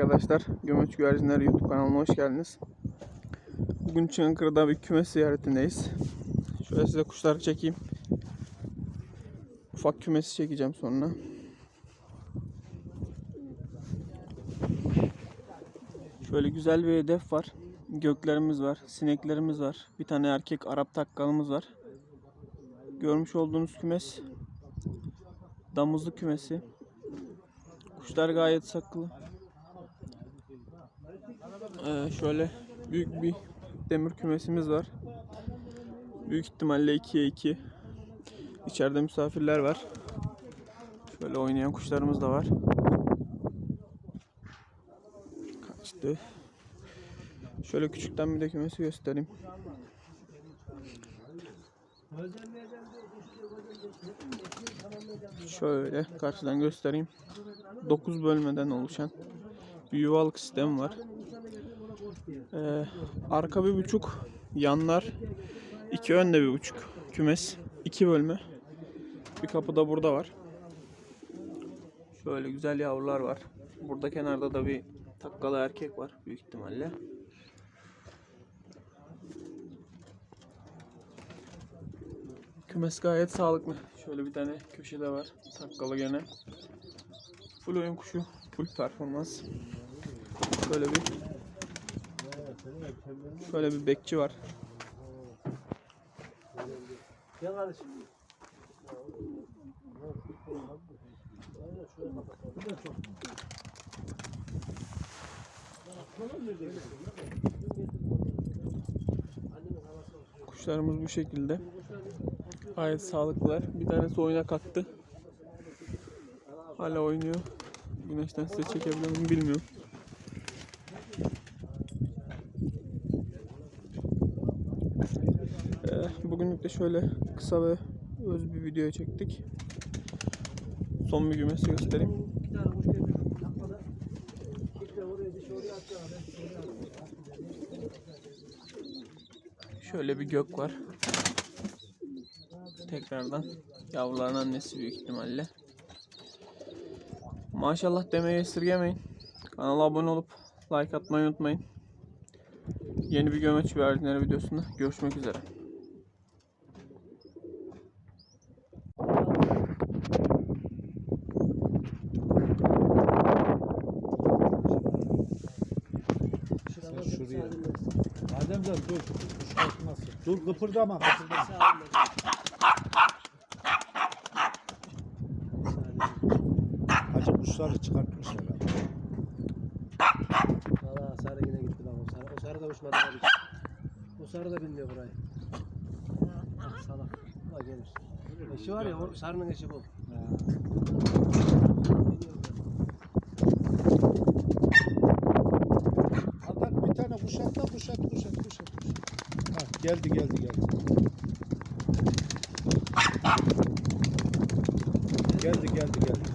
arkadaşlar. Gömeç Güvercinler YouTube kanalına hoş geldiniz. Bugün Çankırı'da bir kümes ziyaretindeyiz. Şöyle size kuşları çekeyim. Ufak kümesi çekeceğim sonra. Şöyle güzel bir hedef var. Göklerimiz var, sineklerimiz var. Bir tane erkek Arap takkalımız var. Görmüş olduğunuz kümes damızlı kümesi. Kuşlar gayet saklı. Ee, şöyle büyük bir demir kümesimiz var. Büyük ihtimalle 2'ye 2. İçeride misafirler var. Şöyle oynayan kuşlarımız da var. Kaçtı. Şöyle küçükten bir de kümesi göstereyim. Şöyle karşıdan göstereyim. 9 bölmeden oluşan bir yuvalık sistem var. Ee, arka bir buçuk, yanlar iki önde bir buçuk kümes, iki bölme. Bir kapı da burada var. Şöyle güzel yavrular var. Burada kenarda da bir takkalı erkek var büyük ihtimalle. Kümes gayet sağlıklı. Şöyle bir tane köşede var. Takkalı gene. Full oyun kuşu. Full performans. Şöyle bir Şöyle bir bekçi var. Kuşlarımız bu şekilde. Gayet sağlıklılar. Bir tanesi oyuna kalktı. Hala oynuyor. Güneşten size çekebilir miyim bilmiyorum. Bugünlük de şöyle kısa ve öz bir video çektik. Son bir kümesi göstereyim. Şöyle bir gök var. Tekrardan yavruların annesi büyük ihtimalle. Maşallah demeyi esirgemeyin. Kanala abone olup like atmayı unutmayın. Yeni bir gömeç güvercinleri videosunda görüşmek üzere. Şuraya. Ademcan dur. Kalkmasın. Dur kıpırdama kıpırdama. Hacı kuşları çıkartmış uçmadı abi. O sarı da bilmiyor burayı. Ah salak. Ulan gelir. Eşi var ya o sarının eşi bu. Adam bir tane kuşat da kuşat kuşat kuşat. Ha, geldi geldi geldi. Geldi geldi geldi.